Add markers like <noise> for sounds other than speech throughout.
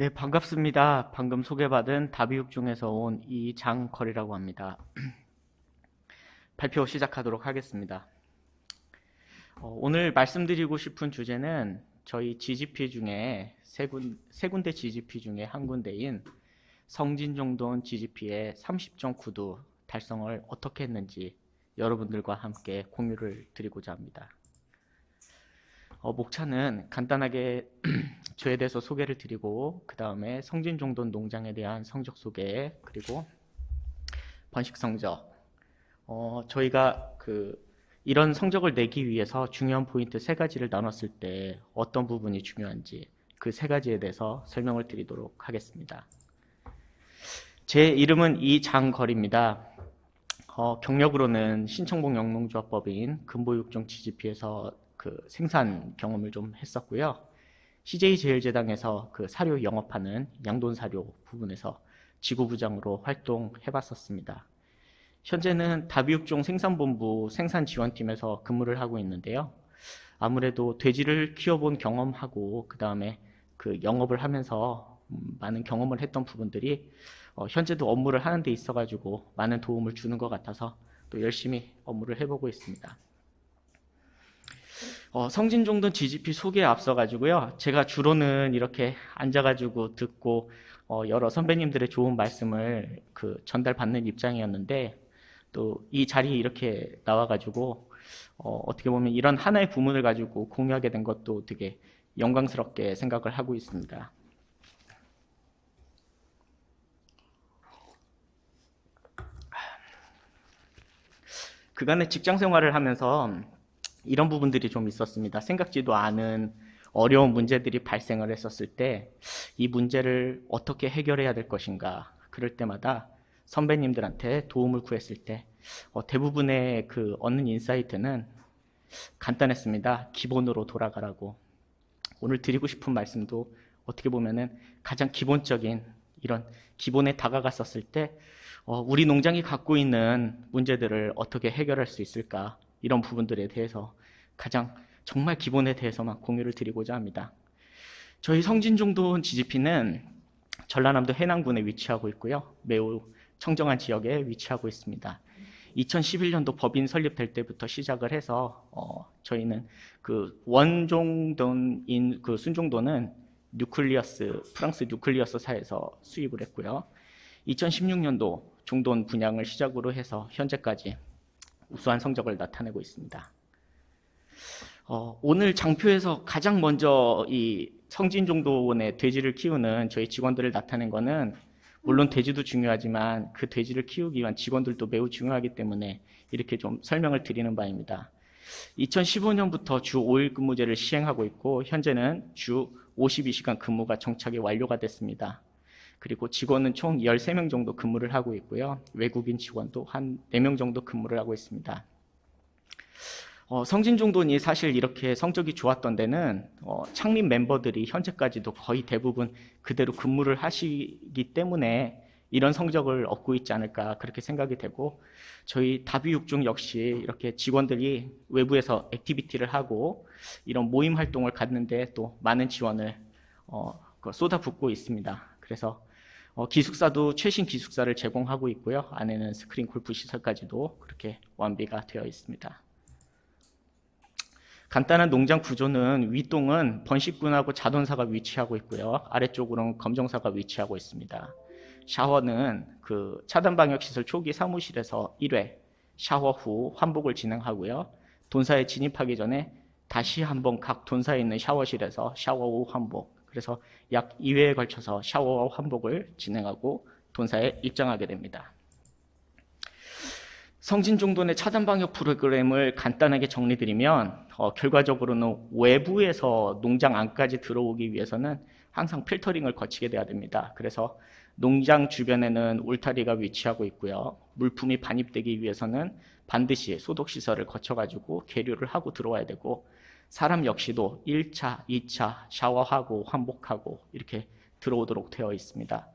네, 반갑습니다. 방금 소개받은 다비육 중에서 온 이장거리라고 합니다. <clears throat> 발표 시작하도록 하겠습니다. 어, 오늘 말씀드리고 싶은 주제는 저희 GGP 중에 세, 군, 세 군데 GGP 중에 한 군데인 성진종돈 GGP의 30.9도 달성을 어떻게 했는지 여러분들과 함께 공유를 드리고자 합니다. 어, 목차는 간단하게 <clears throat> 저에 대해서 소개를 드리고 그 다음에 성진종돈 농장에 대한 성적 소개 그리고 번식 성적 어, 저희가 그 이런 성적을 내기 위해서 중요한 포인트 세 가지를 나눴을 때 어떤 부분이 중요한지 그 세 가지에 대해서 설명을 드리도록 하겠습니다. 제 이름은 이장거리입니다. 어, 경력으로는 신청봉 영농조합법인 근보육종 GGP에서 그 생산 경험을 좀 했었고요. CJ 제일제당에서 그 사료 영업하는 양돈 사료 부분에서 지구부장으로 활동해봤었습니다. 현재는 다비육종 생산본부 생산지원팀에서 근무를 하고 있는데요. 아무래도 돼지를 키워본 경험하고 그 다음에 그 영업을 하면서 음, 많은 경험을 했던 부분들이 어, 현재도 업무를 하는 데 있어가지고 많은 도움을 주는 것 같아서 또 열심히 업무를 해보고 있습니다. 어, 성진종돈 GGP 소개에 앞서 가지고요. 제가 주로는 이렇게 앉아가지고 듣고 어, 여러 선배님들의 좋은 말씀을 그 전달받는 입장이었는데 또 이 자리에 이렇게 나와가지고 어, 어떻게 보면 이런 하나의 부문을 가지고 공유하게 된 것도 되게 영광스럽게 생각을 하고 있습니다. 그간의 직장 생활을 하면서 이런 부분들이 좀 있었습니다. 생각지도 않은 어려운 문제들이 발생을 했었을 때 이 문제를 어떻게 해결해야 될 것인가 그럴 때마다 선배님들한테 도움을 구했을 때 어, 대부분의 그 얻는 인사이트는 간단했습니다. 기본으로 돌아가라고. 오늘 드리고 싶은 말씀도 어떻게 보면은 가장 기본적인 이런 기본에 다가갔었을 때 어, 우리 농장이 갖고 있는 문제들을 어떻게 해결할 수 있을까 이런 부분들에 대해서 가장 정말 기본에 대해서만 공유를 드리고자 합니다. 저희 성진종돈 GGP는 전라남도 해남군에 위치하고 있고요. 매우 청정한 지역에 위치하고 있습니다. 2011년도 법인 설립될 때부터 시작을 해서 어, 저희는 그 원종돈인 그 순종돈은 뉴클리어스 프랑스 뉴클리어스사에서 수입을 했고요. 2016년도 종돈 분양을 시작으로 해서 현재까지 우수한 성적을 나타내고 있습니다. 어, 오늘 장표에서 가장 먼저 이 성진종도원의 돼지를 키우는 저희 직원들을 나타낸 거는 물론 돼지도 중요하지만 그 돼지를 키우기 위한 직원들도 매우 중요하기 때문에 이렇게 좀 설명을 드리는 바입니다. 2015년부터 주 5일 근무제를 시행하고 있고 현재는 주 52시간 근무가 정착이 완료가 됐습니다. 그리고 직원은 총 13명 정도 근무를 하고 있고요. 외국인 직원도 한 4명 정도 근무를 하고 있습니다. 어, 성진종돈이 사실 이렇게 성적이 좋았던 데는 어, 창립 멤버들이 현재까지도 거의 대부분 그대로 근무를 하시기 때문에 이런 성적을 얻고 있지 않을까 그렇게 생각이 되고 저희 다비육중 역시 이렇게 직원들이 외부에서 액티비티를 하고 이런 모임 활동을 갖는데 또 많은 지원을 어, 그 쏟아붓고 있습니다. 그래서 어, 기숙사도 최신 기숙사를 제공하고 있고요. 안에는 스크린 골프 시설까지도 그렇게 완비가 되어 있습니다. 간단한 농장 구조는 윗동은 번식군하고 자동사가 위치하고 있고요. 아래쪽으로는 검정사가 위치하고 있습니다. 샤워는 그 차단 방역 시설 초기 사무실에서 1회 샤워 후 환복을 진행하고요. 돈사에 진입하기 전에 다시 한번 각 돈사에 있는 샤워실에서 샤워 후 환복. 그래서 약 2회에 걸쳐서 샤워와 환복을 진행하고 돈사에 입장하게 됩니다. 성진종돈의 차단 방역 프로그램을 간단하게 정리드리면 어, 결과적으로는 외부에서 농장 안까지 들어오기 위해서는 항상 필터링을 거치게 돼야 됩니다. 그래서 농장 주변에는 울타리가 위치하고 있고요. 물품이 반입되기 위해서는 반드시 소독 시설을 거쳐가지고 계류를 하고 들어와야 되고 사람 역시도 1차, 2차 샤워하고 환복하고 이렇게 들어오도록 되어 있습니다.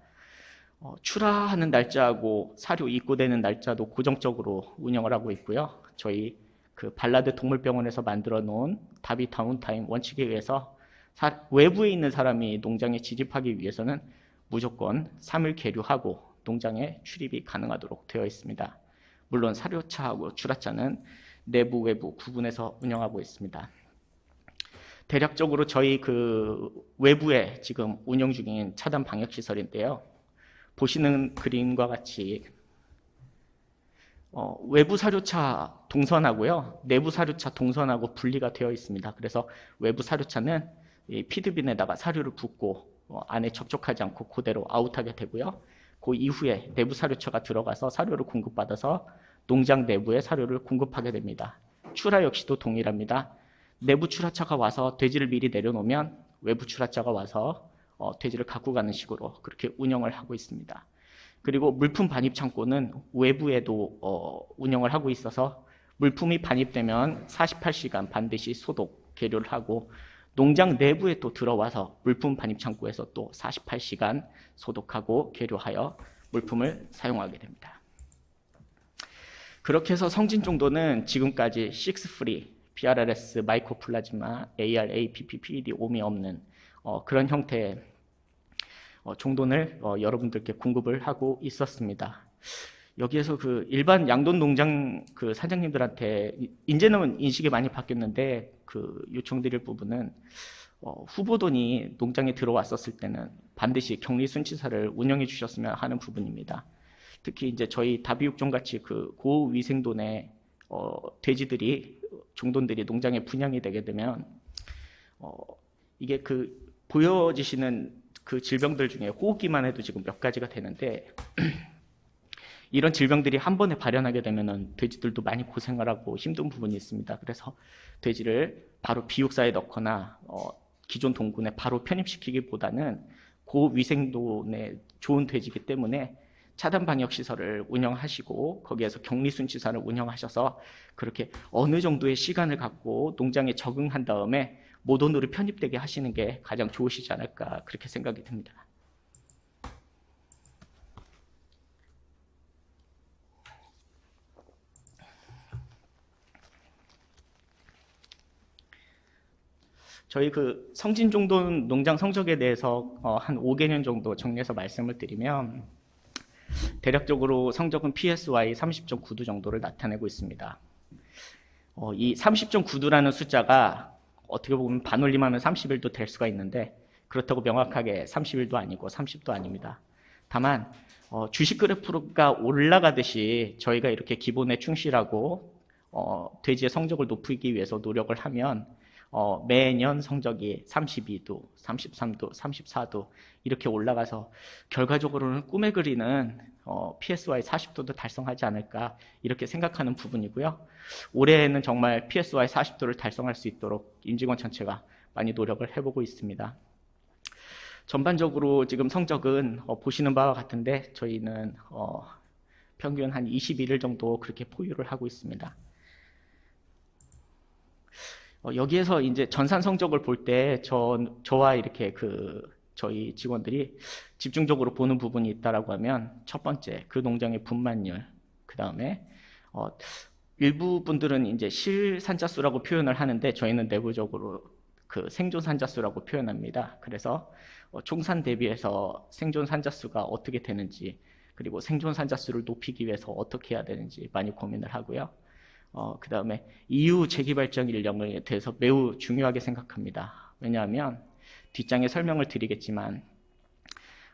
어, 출하하는 날짜하고 사료 입고되는 날짜도 고정적으로 운영을 하고 있고요. 저희 그 발라드 동물병원에서 만들어 놓은 다비 다운타임 원칙에 의해서 사- 외부에 있는 사람이 농장에 진입하기 위해서는 무조건 3일 계류하고 농장에 출입이 가능하도록 되어 있습니다. 물론 사료차하고 주라차는 내부 외부 구분해서 운영하고 있습니다. 대략적으로 저희 그 외부에 지금 운영 중인 차단 방역 시설인데요. 보시는 그림과 같이 어, 외부 사료차 동선하고요, 내부 사료차 동선하고 분리가 되어 있습니다. 그래서 외부 사료차는 이 피드빈에다가 사료를 붓고 어, 안에 접촉하지 않고 그대로 아웃하게 되고요. 그 이후에 내부 사료차가 들어가서 사료를 공급받아서 농장 내부에 사료를 공급하게 됩니다. 출하 역시도 동일합니다. 내부 출하차가 와서 돼지를 미리 내려놓으면 외부 출하차가 와서 어, 돼지를 갖고 가는 식으로 그렇게 운영을 하고 있습니다. 그리고 물품 반입 창고는 외부에도 어, 운영을 하고 있어서 물품이 반입되면 48시간 반드시 소독, 계류를 하고 농장 내부에 또 들어와서 물품 반입 창고에서 또 48시간 소독하고 계류하여 물품을 사용하게 됩니다. 그렇게 해서 성진 정도는 지금까지 6프리, PRRS, 마이코플라즈마, ARA, PPPED, 옴이 없는 어, 그런 형태의 어, 종돈을 어, 여러분들께 공급을 하고 있었습니다. 여기에서 그 일반 양돈 농장 그 사장님들한테 이- 이제는 인식이 많이 바뀌었는데 그 요청드릴 부분은 어, 후보돈이 농장에 들어왔었을 때는 반드시 격리 순치사를 운영해 주셨으면 하는 부분입니다. 특히 이제 저희 다비육종 같이 그 고위생돈의 어, 돼지들이 종돈들이 농장에 분양이 되게 되면 어, 이게 그 보여지시는 그 질병들 중에 호흡기만 해도 지금 몇 가지가 되는데 <clears throat> 이런 질병들이 한 번에 발현하게 되면은 돼지들도 많이 고생을 하고 힘든 부분이 있습니다. 그래서 돼지를 바로 비육사에 넣거나 어, 기존 동군에 바로 편입시키기보다는 고위생도의 좋은 돼지이기 때문에 차단 방역 시설을 운영하시고 거기에서 격리 순치사를 운영하셔서 그렇게 어느 정도의 시간을 갖고 농장에 적응한 다음에 모돈으로 편입되게 하시는 게 가장 좋으시지 않을까 그렇게 생각이 듭니다. 저희 그 성진 종돈 농장 성적에 대해서 어, 한 5개년 정도 정리해서 말씀을 드리면 대략적으로 성적은 PSY 30.9도 정도를 나타내고 있습니다. 어, 이 30.9도라는 숫자가 어떻게 보면 반올림하면 31도 될 수가 있는데 그렇다고 명확하게 31도 아니고 30도 아닙니다. 다만 어, 주식 그래프가 올라가듯이 저희가 이렇게 기본에 충실하고 어, 돼지의 성적을 높이기 위해서 노력을 하면 어, 매년 성적이 32도, 33도, 34도 이렇게 올라가서 결과적으로는 꿈에 그리는 어, PSY 40도도 달성하지 않을까 이렇게 생각하는 부분이고요. 올해에는 정말 PSY 40도를 달성할 수 있도록 임직원 전체가 많이 노력을 해보고 있습니다. 전반적으로 지금 성적은 어, 보시는 바와 같은데 저희는 어, 평균 한 21일 정도 그렇게 포유를 하고 있습니다. 어, 여기에서 이제 전산 성적을 볼때 저, 저와 이렇게 그 저희 직원들이 집중적으로 보는 부분이 있다라고 하면 첫 번째 그 농장의 분만율 그 다음에 어, 일부 분들은 이제 실산자 수라고 표현을 하는데 저희는 내부적으로 그 생존 산자 수라고 표현합니다. 그래서 어, 총산 대비해서 생존 산자 수가 어떻게 되는지 그리고 생존 산자 수를 높이기 위해서 어떻게 해야 되는지 많이 고민을 하고요. 어, 그 다음에 EU 재개발적 인력에 대해서 매우 중요하게 생각합니다. 왜냐하면 뒷장에 설명을 드리겠지만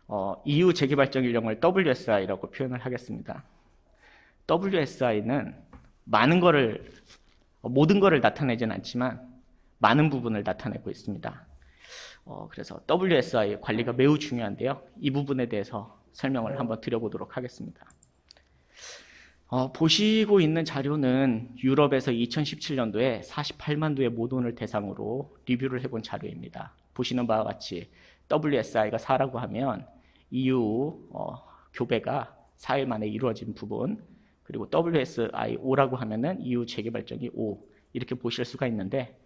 어, EU 재개발적 인력을 WSI라고 표현을 하겠습니다. WSI는 많은 거를 어, 모든 거를 나타내진 않지만 많은 부분을 나타내고 있습니다. 어, 그래서 WSI 관리가 매우 중요한데요. 이 부분에 대해서 설명을 한번 드려보도록 하겠습니다. 어, 보시고 있는 자료는 유럽에서 2017년도에 48만 도의 모돈을 대상으로 리뷰를 해본 자료입니다. 보시는 바와 같이 WSI가 4라고 하면 EU 어, 교배가 4일 만에 이루어진 부분, 그리고 WSI 5라고 하면은 EU 재개발적이 5 이렇게 보실 수가 있는데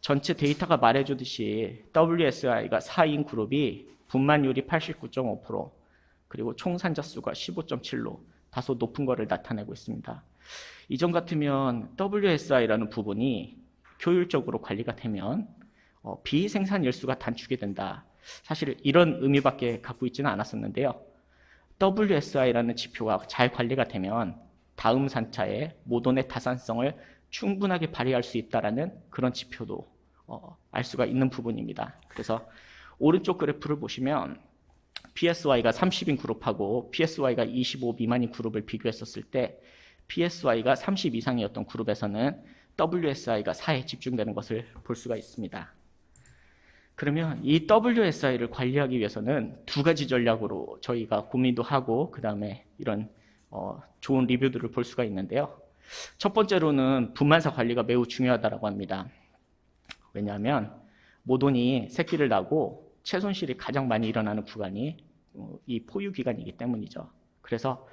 전체 데이터가 말해주듯이 WSI가 4인 그룹이 분만율이 89.5% 그리고 총 산자수가 15.7로 다소 높은 거를 나타내고 있습니다. 이전 같으면 WSI라는 부분이 효율적으로 관리가 되면 어, 비생산 일수가 단축이 된다. 사실 이런 의미밖에 갖고 있지는 않았었는데요. WSI라는 지표가 잘 관리가 되면 다음 산차에 모돈의 다산성을 충분하게 발휘할 수 있다라는 그런 지표도 어, 알 수가 있는 부분입니다. 그래서 오른쪽 그래프를 보시면 PSY가 30인 그룹하고 PSY가 25 미만인 그룹을 비교했었을 때 PSY가 30 이상이었던 그룹에서는 WSI가 4에 집중되는 것을 볼 수가 있습니다. 그러면 이 WSI를 관리하기 위해서는 두 가지 전략으로 저희가 고민도 하고 그 다음에 이런 어, 좋은 리뷰들을 볼 수가 있는데요. 첫 번째로는 분만사 관리가 매우 중요하다고 합니다. 왜냐하면 모돈이 새끼를 낳고 체손실이 가장 많이 일어나는 구간이 어, 이 포유 기간이기 때문이죠. 그래서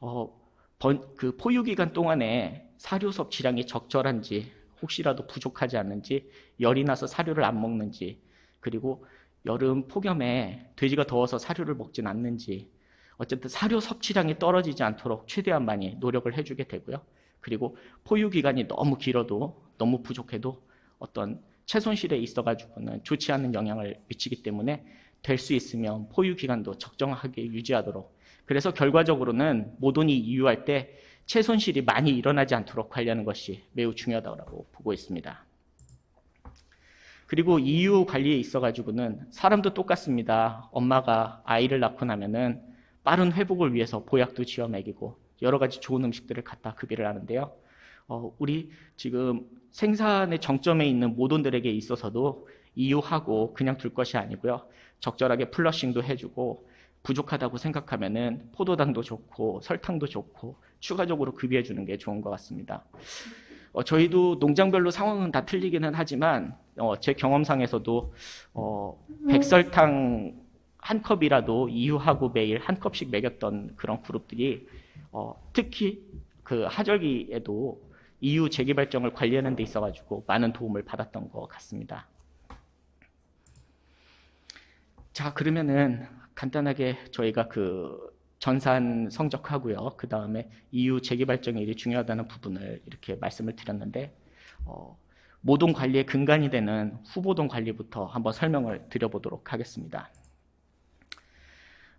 어, 번- 그 포유 기간 동안에 사료 섭취량이 적절한지 혹시라도 부족하지 않는지 열이 나서 사료를 안 먹는지 그리고 여름 폭염에 돼지가 더워서 사료를 먹진 않는지 어쨌든 사료 섭취량이 떨어지지 않도록 최대한 많이 노력을 해주게 되고요. 그리고 포유 기간이 너무 길어도 너무 부족해도 어떤 체손실에 있어가지고는 좋지 않은 영향을 미치기 때문에 될 수 있으면 포유 기간도 적정하게 유지하도록 그래서 결과적으로는 모돈이 이유할 때 체손실이 많이 일어나지 않도록 관리하는 것이 매우 중요하다고 보고 있습니다. 그리고 이유 관리에 있어가지고는 사람도 똑같습니다. 엄마가 아이를 낳고 나면은 빠른 회복을 위해서 보약도 지어 먹이고 여러 가지 좋은 음식들을 갖다 급여를 하는데요. 어, 우리 지금 생산의 정점에 있는 모돈들에게 있어서도 이유하고 그냥 둘 것이 아니고요. 적절하게 플러싱도 해주고 부족하다고 생각하면은 포도당도 좋고 설탕도 좋고 추가적으로 급여해 주는 게 좋은 것 같습니다. 어, 저희도 농장별로 상황은 다 틀리기는 하지만 어, 제 경험상에서도 어, 백설탕 한 컵이라도 이유하고 매일 한 컵씩 먹였던 그런 그룹들이 어, 특히 그 하절기에도 이유 재개발정을 관리하는 데 있어가지고 많은 도움을 받았던 것 같습니다. 자 그러면은 간단하게 저희가 그 전산 성적하고요. 그 다음에 EU 재개발정이 중요하다는 부분을 이렇게 말씀을 드렸는데 어, 모동 관리의 근간이 되는 후보동 관리부터 한번 설명을 드려보도록 하겠습니다.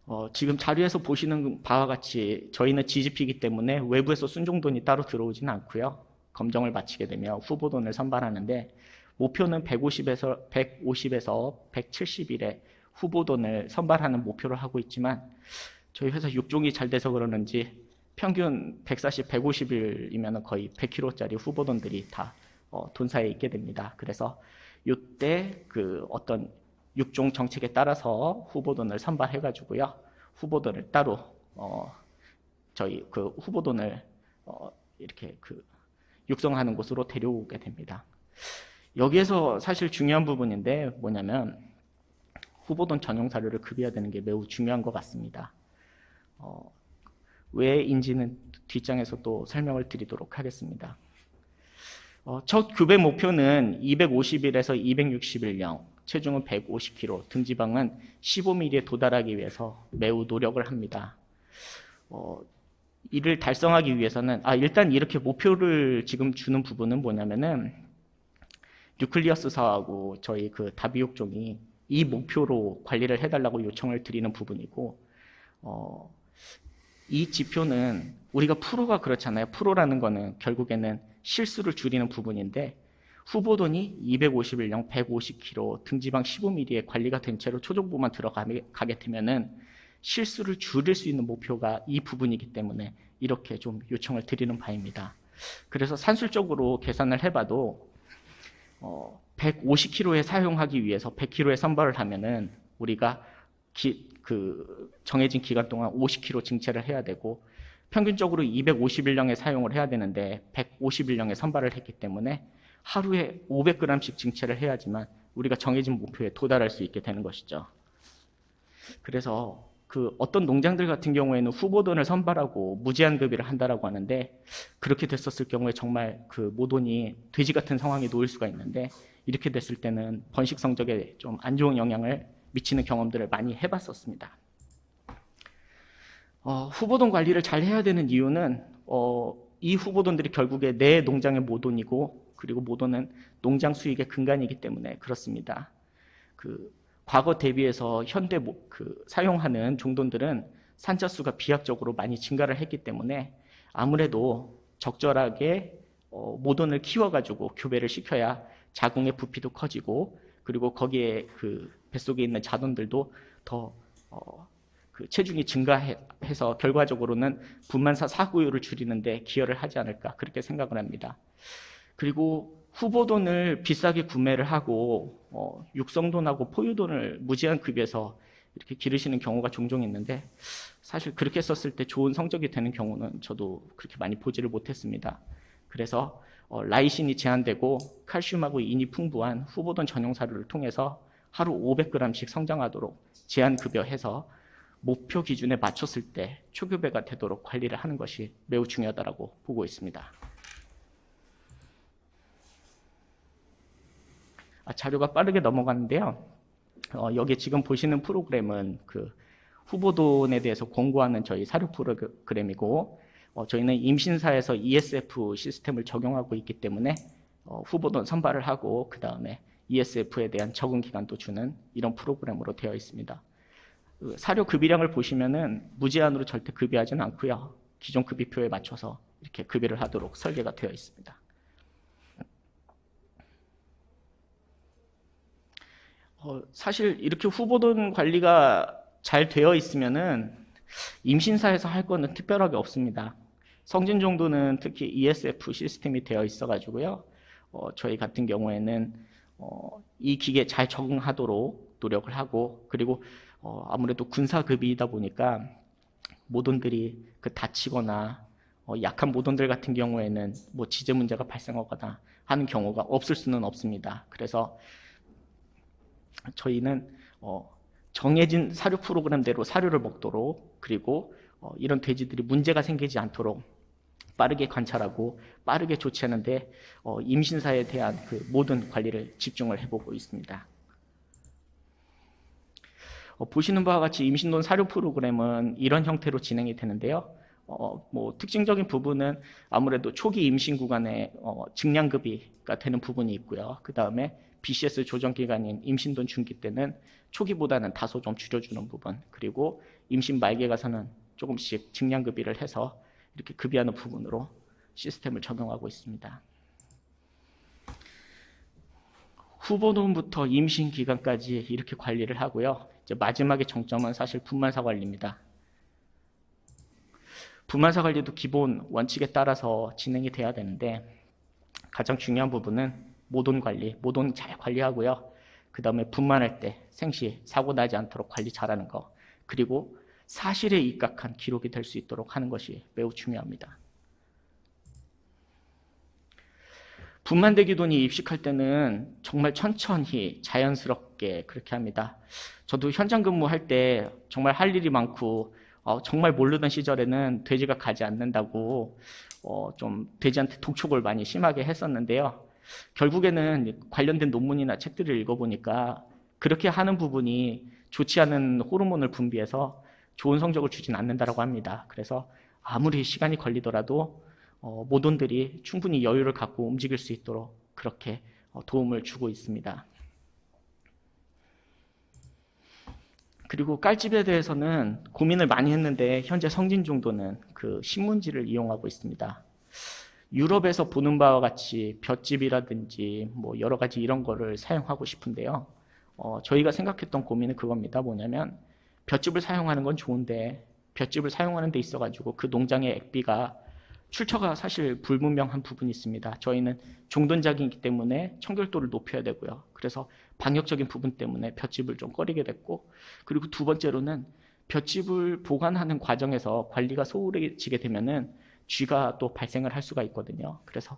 어, 지금 자료에서 보시는 바와 같이 저희는 GGP이기 때문에 외부에서 순종돈이 따로 들어오지는 않고요. 검정을 마치게 되면 후보돈을 선발하는데 목표는 150에서 150에서 170일에 후보돈을 선발하는 목표를 하고 있지만 저희 회사 육종이 잘 돼서 그러는지 평균 140, 150일이면 거의 100kg짜리 후보돈들이 다 어, 돈사에 있게 됩니다. 그래서 이때 그 어떤 육종 정책에 따라서 후보돈을 선발해 가지고요. 후보돈을 따로 어, 저희 그 후보돈을 어, 이렇게 그 육성하는 곳으로 데려오게 됩니다. 여기에서 사실 중요한 부분인데 뭐냐면 후보돈 전용 사료를 급여야 되는 게 매우 중요한 것 같습니다. 어, 왜인지는 뒷장에서 또 설명을 드리도록 하겠습니다. 어, 첫 급여 목표는 250일에서 260일령, 체중은 150kg, 등지방은 15mm에 도달하기 위해서 매우 노력을 합니다. 어, 이를 달성하기 위해서는 아 일단 이렇게 목표를 지금 주는 부분은 뭐냐면은 뉴클리어스사하고 저희 그 다비육종이 이 목표로 관리를 해달라고 요청을 드리는 부분이고 어, 이 지표는 우리가 프로가 그렇잖아요. 프로라는 거는 결국에는 실수를 줄이는 부분인데 후보돈이 251령 150kg 등지방 15mm에 관리가 된 채로 초정부만 들어가게 되면은 실수를 줄일 수 있는 목표가 이 부분이기 때문에 이렇게 좀 요청을 드리는 바입니다. 그래서 산술적으로 계산을 해봐도 어, 150kg에 사용하기 위해서 100kg에 선발을 하면은 우리가 기, 그 정해진 기간 동안 50kg 증체를 해야 되고 평균적으로 251령에 사용을 해야 되는데 151령에 선발을 했기 때문에 하루에 500g씩 증체를 해야지만 우리가 정해진 목표에 도달할 수 있게 되는 것이죠. 그래서 그 어떤 농장들 같은 경우에는 후보돈을 선발하고 무제한 급여를 한다라고 하는데 그렇게 됐었을 경우에 정말 그 모돈이 돼지 같은 상황에 놓일 수가 있는데 이렇게 됐을 때는 번식 성적에 좀 안 좋은 영향을 미치는 경험들을 많이 해봤었습니다. 어, 후보돈 관리를 잘 해야 되는 이유는 어, 이 후보돈들이 결국에 내 농장의 모돈이고 그리고 모도는 농장 수익의 근간이기 때문에 그렇습니다. 그 과거 대비해서 현대 모- 그 사용하는 종돈들은 산자수가 비약적으로 많이 증가를 했기 때문에 아무래도 적절하게 어, 모돈을 키워가지고 교배를 시켜야 자궁의 부피도 커지고 그리고 거기에 그 뱃속에 있는 자돈들도 더 어, 그 체중이 증가해서 결과적으로는 분만사 사고율을 줄이는데 기여를 하지 않을까 그렇게 생각을 합니다. 그리고 후보돈을 비싸게 구매를 하고 어, 육성돈하고 포유돈을 무제한 급여해서 이렇게 기르시는 경우가 종종 있는데 사실 그렇게 썼을 때 좋은 성적이 되는 경우는 저도 그렇게 많이 보지를 못했습니다. 그래서 어, 라이신이 제한되고 칼슘하고 인이 풍부한 후보돈 전용 사료를 통해서 하루 500g씩 성장하도록 제한 급여해서 목표 기준에 맞췄을 때 초교배가 되도록 관리를 하는 것이 매우 중요하다고 보고 있습니다. 자료가 빠르게 넘어가는데요. 어, 여기 지금 보시는 프로그램은 그 후보돈에 대해서 공고하는 저희 사료 프로그램이고 어, 저희는 임신사에서 ESF 시스템을 적용하고 있기 때문에 어, 후보돈 선발을 하고 그 다음에 ESF에 대한 적응 기간도 주는 이런 프로그램으로 되어 있습니다. 그 사료 급여량을 보시면은 무제한으로 절대 급여하지는 않고요. 기존 급여표에 맞춰서 이렇게 급여를 하도록 설계가 되어 있습니다. 어, 사실 이렇게 후보돈 관리가 잘 되어 있으면은 임신사에서 할 거는 특별하게 없습니다. 성진 정도는 특히 ESF 시스템이 되어 있어가지고요. 어, 저희 같은 경우에는 어, 이 기계에 잘 적응하도록 노력을 하고 그리고 어, 아무래도 군사급이다 보니까 모돈들이 그 다치거나 어, 약한 모돈들 같은 경우에는 뭐 지제 문제가 발생하거나 하는 경우가 없을 수는 없습니다. 그래서 저희는 어, 정해진 사료 프로그램대로 사료를 먹도록 그리고 어, 이런 돼지들이 문제가 생기지 않도록 빠르게 관찰하고 빠르게 조치하는데 어, 임신사에 대한 그 모든 관리를 집중을 해보고 있습니다. 어, 보시는 바와 같이 임신돈 사료 프로그램은 이런 형태로 진행이 되는데요. 어, 뭐 특징적인 부분은 아무래도 초기 임신 구간에 어, 증량급이가 되는 부분이 있고요. 그 다음에 BCS 조정 기간인 임신돈 중기 때는 초기보다는 다소 좀 줄여주는 부분 그리고 임신 말기에 가서는 조금씩 증량급이를 해서 이렇게 급여하는 부분으로 시스템을 적용하고 있습니다. 후보돈부터 임신 기간까지 이렇게 관리를 하고요. 이제 마지막에 정점은 사실 분만사 관리입니다. 분만사 관리도 기본 원칙에 따라서 진행이 돼야 되는데 가장 중요한 부분은 모돈 관리, 모돈 잘 관리하고요. 그 다음에 분만할 때 생시 사고 나지 않도록 관리 잘하는 거 그리고 사실에 입각한 기록이 될 수 있도록 하는 것이 매우 중요합니다. 분만대기 돈이 입식할 때는 정말 천천히 자연스럽게 그렇게 합니다. 저도 현장 근무할 때 정말 할 일이 많고 어, 정말 모르던 시절에는 돼지가 가지 않는다고 어, 좀 돼지한테 독촉을 많이 심하게 했었는데요. 결국에는 관련된 논문이나 책들을 읽어보니까 그렇게 하는 부분이 좋지 않은 호르몬을 분비해서 좋은 성적을 주진 않는다라고 합니다. 그래서 아무리 시간이 걸리더라도 어, 모돈들이 충분히 여유를 갖고 움직일 수 있도록 그렇게 어, 도움을 주고 있습니다. 그리고 깔집에 대해서는 고민을 많이 했는데 현재 성진 정도는 그 신문지를 이용하고 있습니다. 유럽에서 보는 바와 같이 볏집이라든지 뭐 여러 가지 이런 거를 사용하고 싶은데요. 어, 저희가 생각했던 고민은 그겁니다. 뭐냐면 볏집을 사용하는 건 좋은데 볏집을 사용하는 데 있어 가지고 그 농장의 액비가 출처가 사실 불분명한 부분이 있습니다. 저희는 종돈작이기 때문에 청결도를 높여야 되고요. 그래서 방역적인 부분 때문에 볏집을 좀 꺼리게 됐고 그리고 두 번째로는 볏집을 보관하는 과정에서 관리가 소홀해지게 되면은 쥐가 또 발생을 할 수가 있거든요. 그래서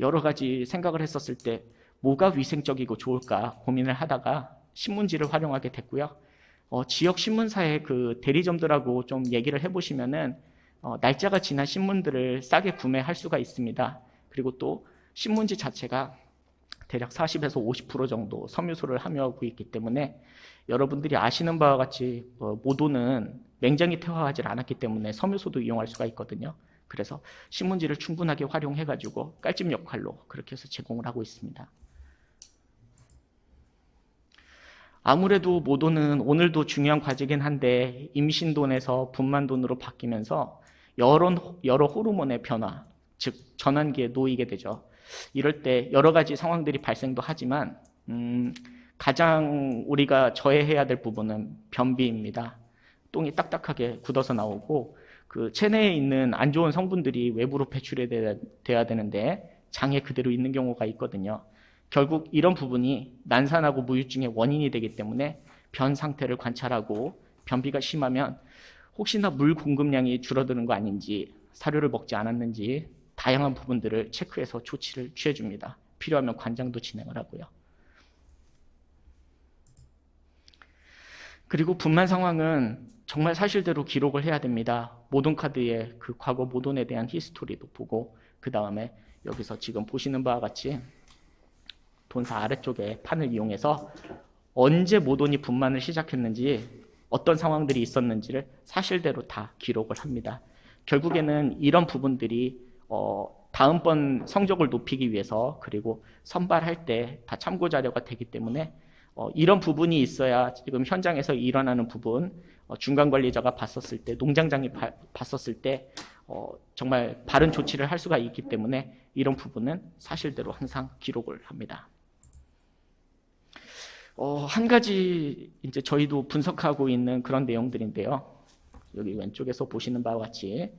여러 가지 생각을 했었을 때 뭐가 위생적이고 좋을까 고민을 하다가 신문지를 활용하게 됐고요. 어, 지역 신문사의 그 대리점들하고 좀 얘기를 해보시면은 어, 날짜가 지난 신문들을 싸게 구매할 수가 있습니다. 그리고 또 신문지 자체가 대략 40에서 50% 정도 섬유소를 함유하고 있기 때문에 여러분들이 아시는 바와 같이 어, 모도는 맹장이 퇴화하지 않았기 때문에 섬유소도 이용할 수가 있거든요. 그래서 신문지를 충분하게 활용해가지고 깔집 역할로 그렇게 해서 제공을 하고 있습니다. 아무래도 모도는 오늘도 중요한 과제긴 한데 임신돈에서 분만돈으로 바뀌면서 여러, 여러 호르몬의 변화, 즉 전환기에 놓이게 되죠. 이럴 때 여러 가지 상황들이 발생도 하지만 음, 가장 우리가 저해해야 될 부분은 변비입니다. 똥이 딱딱하게 굳어서 나오고 그 체내에 있는 안 좋은 성분들이 외부로 배출이 돼야, 돼야 되는데 장에 그대로 있는 경우가 있거든요. 결국 이런 부분이 난산하고 무유증의 원인이 되기 때문에 변 상태를 관찰하고 변비가 심하면 혹시나 물 공급량이 줄어드는 거 아닌지 사료를 먹지 않았는지 다양한 부분들을 체크해서 조치를 취해줍니다. 필요하면 관장도 진행을 하고요. 그리고 분만 상황은 정말 사실대로 기록을 해야 됩니다. 모든 카드의 그 과거 모돈에 대한 히스토리도 보고 그 다음에 여기서 지금 보시는 바와 같이 돈사 아래쪽에 판을 이용해서 언제 모돈이 분만을 시작했는지 어떤 상황들이 있었는지를 사실대로 다 기록을 합니다. 결국에는 이런 부분들이 어, 다음번 성적을 높이기 위해서 그리고 선발할 때 다 참고 자료가 되기 때문에 어, 이런 부분이 있어야 지금 현장에서 일어나는 부분 어, 중간 관리자가 봤었을 때 농장장이 바, 봤었을 때 어, 정말 바른 조치를 할 수가 있기 때문에 이런 부분은 사실대로 항상 기록을 합니다. 어, 한 가지 이제 저희도 분석하고 있는 그런 내용들인데요. 여기 왼쪽에서 보시는 바와 같이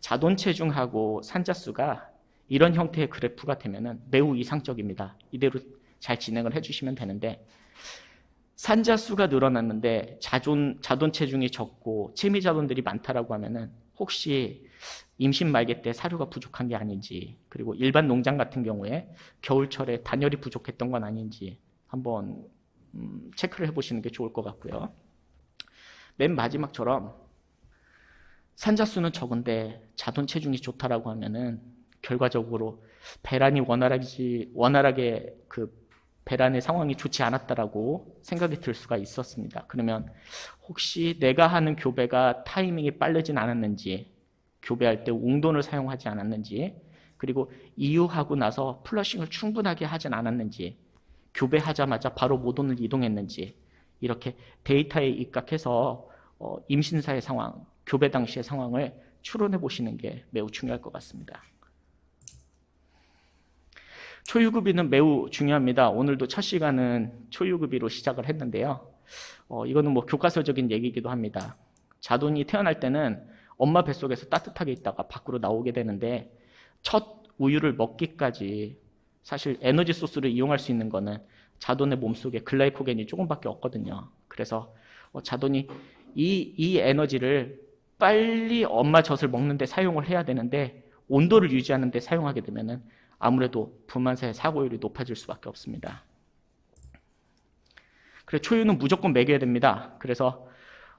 자돈 체중하고 산자수가 이런 형태의 그래프가 되면 매우 이상적입니다. 이대로 잘 진행을 해주시면 되는데 산자 수가 늘어났는데 자존, 자돈 체중이 적고 체미 자돈들이 많다라고 하면은 혹시 임신 말기 때 사료가 부족한 게 아닌지 그리고 일반 농장 같은 경우에 겨울철에 단열이 부족했던 건 아닌지 한번 음, 체크를 해보시는 게 좋을 것 같고요. 맨 마지막처럼 산자 수는 적은데 자돈 체중이 좋다라고 하면은 결과적으로 배란이 원활하지 원활하게 그 배란의 상황이 좋지 않았다라고 생각이 들 수가 있었습니다. 그러면 혹시 내가 하는 교배가 타이밍이 빠르진 않았는지, 교배할 때 웅돈을 사용하지 않았는지, 그리고 이유하고 나서 플러싱을 충분하게 하진 않았는지, 교배하자마자 바로 모돈을 이동했는지, 이렇게 데이터에 입각해서 어, 임신사의 상황, 교배 당시의 상황을 추론해 보시는 게 매우 중요할 것 같습니다. 초유급비는 매우 중요합니다. 오늘도 첫 시간은 초유급비로 시작을 했는데요. 어, 이거는 뭐 교과서적인 얘기이기도 합니다. 자돈이 태어날 때는 엄마 뱃속에서 따뜻하게 있다가 밖으로 나오게 되는데 첫 우유를 먹기까지 사실 에너지 소스를 이용할 수 있는 거는 자돈의 몸속에 글라이코겐이 조금밖에 없거든요. 그래서 어, 자돈이 이, 이 에너지를 빨리 엄마 젖을 먹는데 사용을 해야 되는데 온도를 유지하는데 사용하게 되면은 아무래도 분만사의 사고율이 높아질 수밖에 없습니다. 그래 초유는 무조건 먹여야 됩니다. 그래서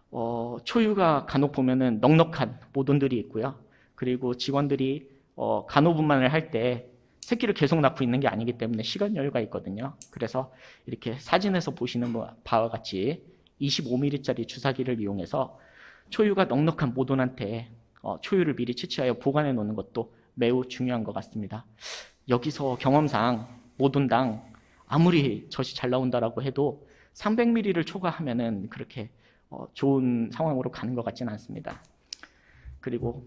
어, 초유가 간혹 보면은 넉넉한 모돈들이 있고요. 그리고 직원들이 어, 간호분만을 할 때 새끼를 계속 낳고 있는 게 아니기 때문에 시간 여유가 있거든요. 그래서 이렇게 사진에서 보시는 바와 같이 25mm짜리 주사기를 이용해서 초유가 넉넉한 모돈한테 어, 초유를 미리 채취하여 보관해 놓는 것도 매우 중요한 것 같습니다. 여기서 경험상 모돈당 아무리 젖이 잘 나온다라고 해도 300ml를 초과하면은 그렇게 어, 좋은 상황으로 가는 것 같지는 않습니다. 그리고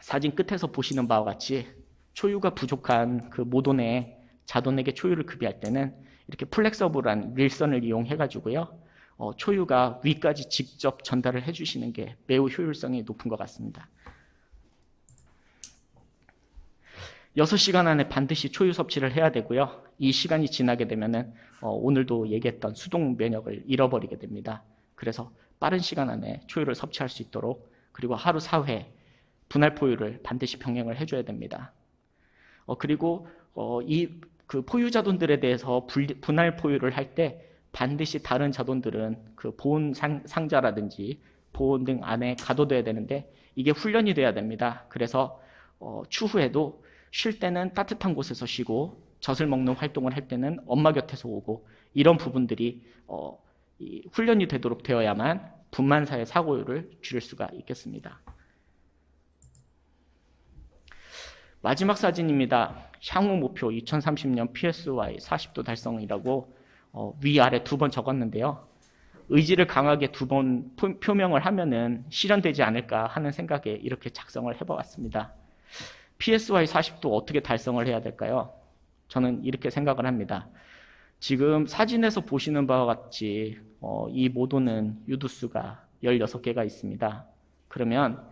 사진 끝에서 보시는 바와 같이 초유가 부족한 그 모돈에 자돈에게 초유를 급여할 때는 이렇게 플렉서블한 릴선을 이용해 가지고요. 어, 초유가 위까지 직접 전달을 해주시는 게 매우 효율성이 높은 것 같습니다. 6시간 안에 반드시 초유 섭취를 해야 되고요. 이 시간이 지나게 되면은 어, 오늘도 얘기했던 수동 면역을 잃어버리게 됩니다. 그래서 빠른 시간 안에 초유를 섭취할 수 있도록 그리고 하루 4회 분할 포유를 반드시 병행을 해줘야 됩니다. 어, 그리고 어, 이그 포유 자돈들에 대해서 분리, 분할 포유를 할 때 반드시 다른 자돈들은 그 보온 상, 상자라든지 보온 등 안에 가둬둬야 되는데 이게 훈련이 돼야 됩니다. 그래서 어, 추후에도 쉴 때는 따뜻한 곳에서 쉬고 젖을 먹는 활동을 할 때는 엄마 곁에서 오고 이런 부분들이 어, 훈련이 되도록 되어야만 분만사의 사고율을 줄일 수가 있겠습니다. 마지막 사진입니다. 향후 목표 2030년 PSY 40도 달성이라고 어, 위아래 두 번 적었는데요. 의지를 강하게 두 번 표명을 하면은 실현되지 않을까 하는 생각에 이렇게 작성을 해보았습니다. PSY 40도 어떻게 달성을 해야 될까요? 저는 이렇게 생각을 합니다. 지금 사진에서 보시는 바와 같이 어, 이 모도는 유두수가 16개가 있습니다. 그러면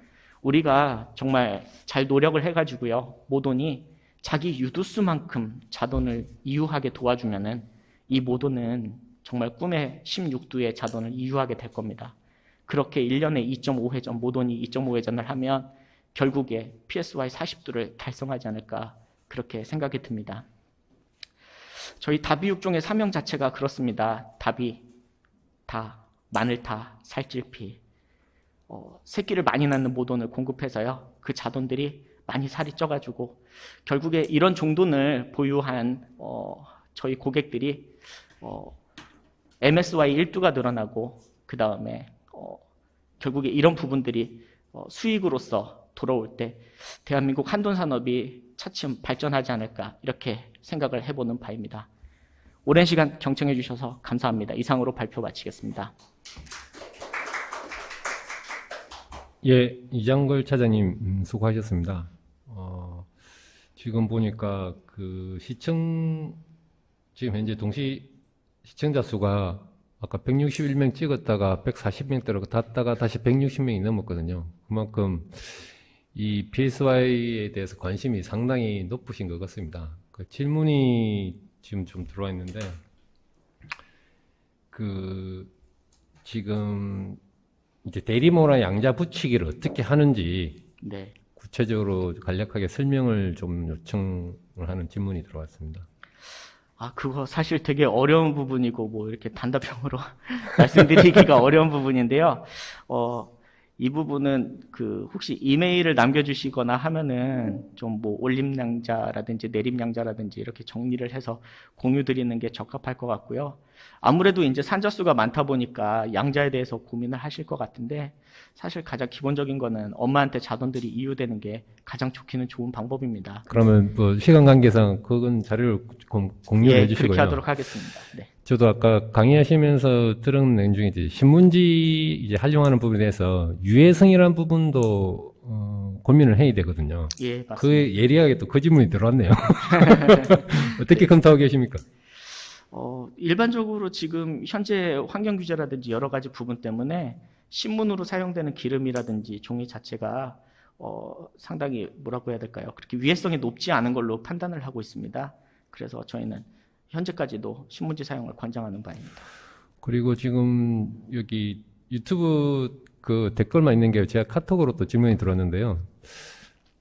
우리가 정말 잘 노력을 해가지고요. 모돈이 자기 유두수만큼 자돈을 이유하게 도와주면은 이 모돈은 정말 꿈의 16두의 자돈을 이유하게 될 겁니다. 그렇게 1년에 2.5회전, 모돈이 2.5회전을 하면 결국에 PSY 40두를 달성하지 않을까 그렇게 생각이 듭니다. 저희 다비 육종의 사명 자체가 그렇습니다. 다비, 다, 마늘타, 살찔피, 어, 새끼를 많이 낳는 모돈을 공급해서요. 그 자돈들이 많이 살이 쪄가지고 결국에 이런 종돈을 보유한 어, 저희 고객들이 어, MSY 1두가 늘어나고 그 다음에 어, 결국에 이런 부분들이 어, 수익으로서 돌아올 때 대한민국 한돈 산업이 차츰 발전하지 않을까 이렇게 생각을 해보는 바입니다. 오랜 시간 경청해 주셔서 감사합니다. 이상으로 발표 마치겠습니다. 예, 이장걸 차장님 음, 수고하셨습니다. 어, 지금 보니까 그 시청 지금 현재 동시 시청자 수가 아까 161명 찍었다가 140명 들어갔다가 다시 160명이 넘었거든요. 그만큼 이 PSY에 대해서 관심이 상당히 높으신 것 같습니다. 그 질문이 지금 좀 들어와 있는데 그 지금 이제 대리모나 양자 붙이기를 어떻게 하는지 네. 구체적으로 간략하게 설명을 좀 요청을 하는 질문이 들어왔습니다. 아, 그거 사실 되게 어려운 부분이고, 뭐, 이렇게 단답형으로 <laughs> 말씀드리기가 어려운 부분인데요. 어, 이 부분은 그, 혹시 이메일을 남겨주시거나 하면은 좀 뭐, 올림양자라든지 내림양자라든지 이렇게 정리를 해서 공유 드리는 게 적합할 것 같고요. 아무래도 이제 산자 수가 많다 보니까 양자에 대해서 고민을 하실 것 같은데, 사실 가장 기본적인 거는 엄마한테 자돈들이 이유되는 게 가장 좋기는 좋은 방법입니다. 그러면 뭐 시간 관계상 그건 자료를 공, 공유해 예, 주시고요. 그렇게 하도록 하겠습니다. 네. 저도 아까 강의하시면서 들은 내용 중에 이제 신문지 이제 활용하는 부분에 대해서 유해성이라는 부분도 어, 고민을 해야 되거든요. 예, 맞습니다. 그 예리하게 또 그 질문이 들어왔네요. <laughs> <laughs> 어떻게 검토하고 계십니까? 어, 일반적으로 지금 현재 환경 규제라든지 여러 가지 부분 때문에 신문으로 사용되는 기름이라든지 종이 자체가 어, 상당히 뭐라고 해야 될까요? 그렇게 위해성이 높지 않은 걸로 판단을 하고 있습니다. 그래서 저희는 현재까지도 신문지 사용을 권장하는 바입니다. 그리고 지금 여기 유튜브 그 댓글만 있는 게 제가 카톡으로 또 질문이 들어왔는데요.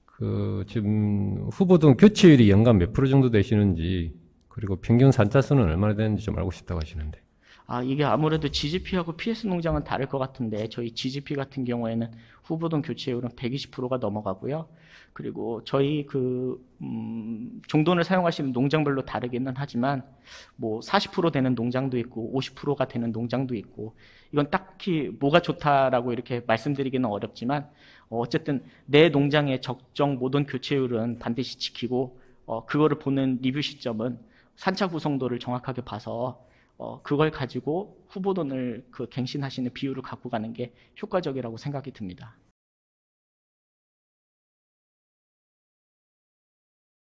그 지금 후보 등 교체율이 연간 몇 프로 정도 되시는지 그리고 평균 산자 수는 얼마나 되는지 좀 알고 싶다고 하시는데. 아, 이게 아무래도 GGP하고 PS 농장은 다를 것 같은데 저희 GGP 같은 경우에는 후보동 교체율은 120%가 넘어가고요. 그리고 저희 그 음, 종돈을 사용하시는 농장별로 다르기는 하지만 뭐 40% 되는 농장도 있고 50%가 되는 농장도 있고 이건 딱히 뭐가 좋다라고 이렇게 말씀드리기는 어렵지만 어, 어쨌든 내 농장의 적정 모든 교체율은 반드시 지키고 어, 그거를 보는 리뷰 시점은 산차 구성도를 정확하게 봐서 어, 그걸 가지고 후보돈을 그 갱신하시는 비율을 갖고 가는 게 효과적이라고 생각이 듭니다.